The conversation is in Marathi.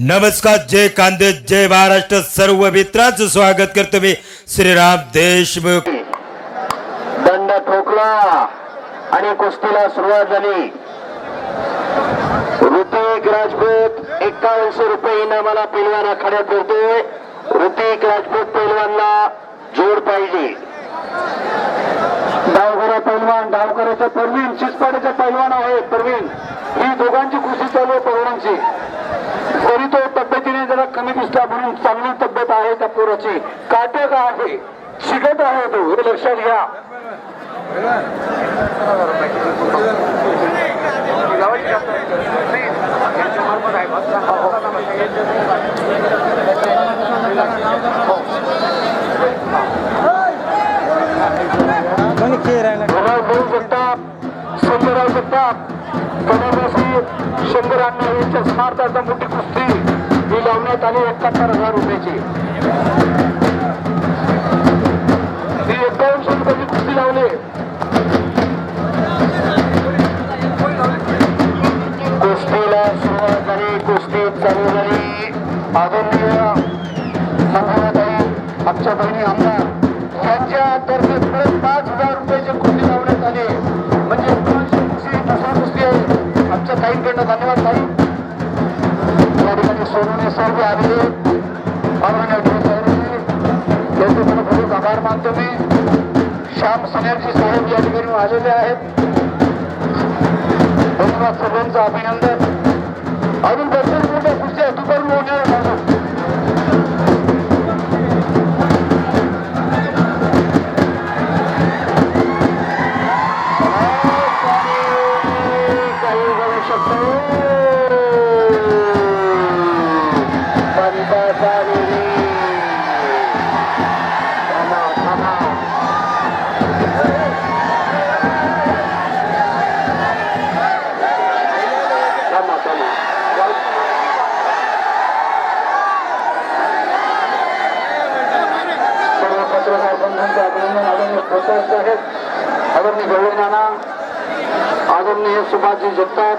नमस्कार जय कांदे जय महाराष्ट्र सर्व मित्रांचं स्वागत करतो मी श्रीराम देशमुख. दंड ठोकला आणि कुस्तीला सुरुवात झाली. ऋतिक राजपूत एक्कावनशे रुपये इनामाला पैलवान आखाड्यात करतोय ऋतिक राजपूत पैलवानला जोड पाहिजे डावघरा पैलवान डावकराचा परवीन शिसपाड्याचा पैलवान आहे परवीन ही दोघांची कुस्ती चालू आहे पैलवानांची तरी तो तब्येतीने जरा कमी म्हणून चांगली तब्येत आहे त्या पोराची? काटक आहे. शिकत आहे तो. हे लक्षात घ्या. धोराव शंकरांना यांच्या स्मारकाचा मोठी कुस्ती. ही लावण्यात आली एकाहत्तर हजार रुपयाची. ही एकावन्न रुपयाची कुस्ती लावली. कुस्तीला सुरुवात झाली कुस्ती चालू झाली. आदरणीय मंगलाताई आमच्या बहिणी आमदार यांच्यातर्फे परत पाच हजार रुपयाची कुस्ती लावण्यात आली. म्हणजे एकोणीसशे कुस्ती दुसरा कुस्ती आहे. आमच्या ताईंकडनं धन्यवाद ताई. या ठिकाणी सोनवणे सर्व आलेले माननीय अध्यक्ष त्यांचे मनपूर्वक आभार मानतो मी. श्याम सनॅरजी साहेब या ठिकाणी आलेले आहेत. धन्यवाद सर्वांचं अभिनंदन. अजून भरपूर पत्रकार अभिनंदन आदरणीय प्रकाश साहेब आदरणीय गवळी नाना आदरणीय सुभाषजी जगताप